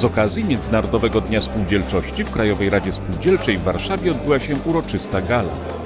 Z okazji Międzynarodowego Dnia Spółdzielczości w Krajowej Radzie Spółdzielczej w Warszawie odbyła się uroczysta gala.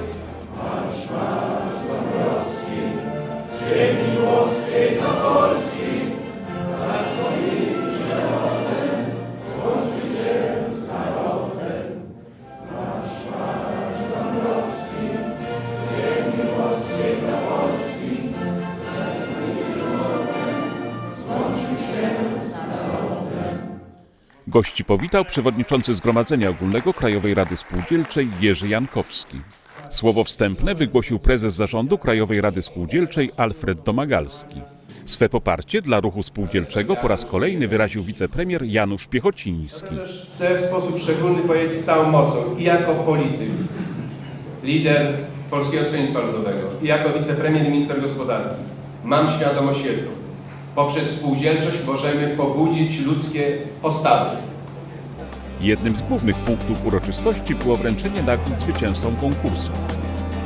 Gości powitał przewodniczący Zgromadzenia Ogólnego Krajowej Rady Spółdzielczej Jerzy Jankowski. Słowo wstępne wygłosił prezes zarządu Krajowej Rady Spółdzielczej Alfred Domagalski. Swe poparcie dla ruchu spółdzielczego po raz kolejny wyraził wicepremier Janusz Piechociński. Chcę w sposób szczególny powiedzieć z całą mocą i jako polityk, lider Polskiego Stronnictwa Ludowego, i jako wicepremier i minister gospodarki, mam świadomość jedną. Poprzez spółdzielczość możemy pobudzić ludzkie postawy. Jednym z głównych punktów uroczystości było wręczenie nagród zwycięzcom konkursu.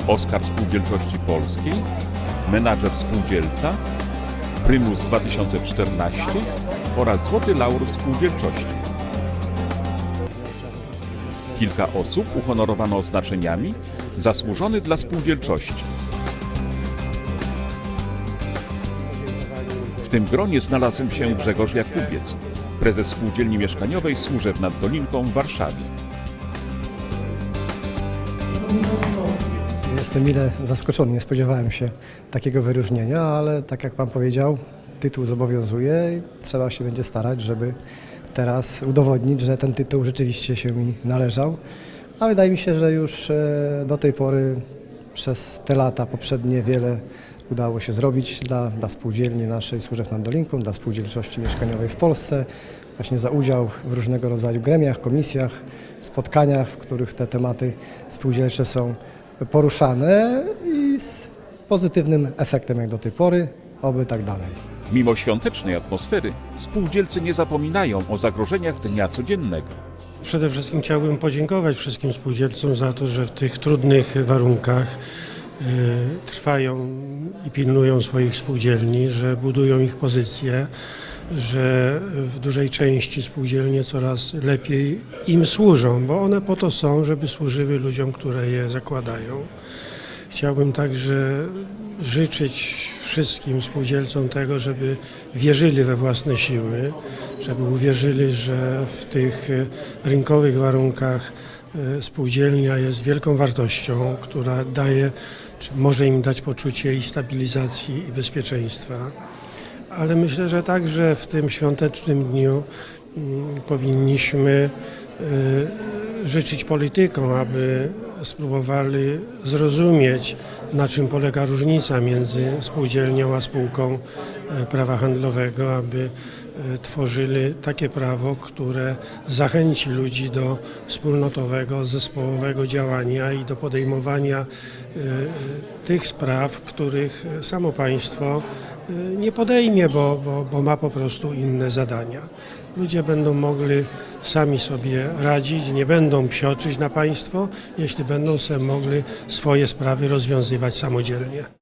Oskar Spółdzielczości Polskiej, Menadżer Spółdzielca, Prymus 2014 oraz Złoty Laur Spółdzielczości. Kilka osób uhonorowano oznaczeniami zasłużony dla spółdzielczości. W tym gronie znalazł się Grzegorz Jakubiec, prezes Spółdzielni Mieszkaniowej Służew nad Dolinką w Warszawie. Jestem mile zaskoczony, nie spodziewałem się takiego wyróżnienia, ale tak jak Pan powiedział, tytuł zobowiązuje i trzeba się będzie starać, żeby teraz udowodnić, że ten tytuł rzeczywiście się mi należał. A wydaje mi się, że już e, do tej pory przez te lata poprzednie wiele udało się zrobić dla, dla spółdzielni naszej Służew nad Dolinką, dla spółdzielczości mieszkaniowej w Polsce, właśnie za udział w różnego rodzaju gremiach, komisjach, spotkaniach, w których te tematy spółdzielcze są poruszane i z pozytywnym efektem jak do tej pory, oby tak dalej. Mimo świątecznej atmosfery, spółdzielcy nie zapominają o zagrożeniach dnia codziennego. Przede wszystkim chciałbym podziękować wszystkim spółdzielcom za to, że w tych trudnych warunkach trwają i pilnują swoich spółdzielni, że budują ich pozycje, że w dużej części spółdzielnie coraz lepiej im służą, bo one po to są, żeby służyły ludziom, które je zakładają. Chciałbym także życzyć wszystkim spółdzielcom tego, żeby wierzyli we własne siły, żeby uwierzyli, że w tych e, rynkowych warunkach e, spółdzielnia jest wielką wartością, która daje, może im dać poczucie i stabilizacji i bezpieczeństwa. Ale myślę, że także w tym świątecznym dniu mm, powinniśmy e, życzyć politykom, aby spróbowali zrozumieć, na czym polega różnica między spółdzielnią a spółką e, prawa handlowego, aby tworzyli takie prawo, które zachęci ludzi do wspólnotowego, zespołowego działania i do podejmowania e, tych spraw, których samo państwo e, nie podejmie, bo, bo, bo ma po prostu inne zadania. Ludzie będą mogli sami sobie radzić, nie będą psioczyć na państwo, jeśli będą sobie mogli swoje sprawy rozwiązywać samodzielnie.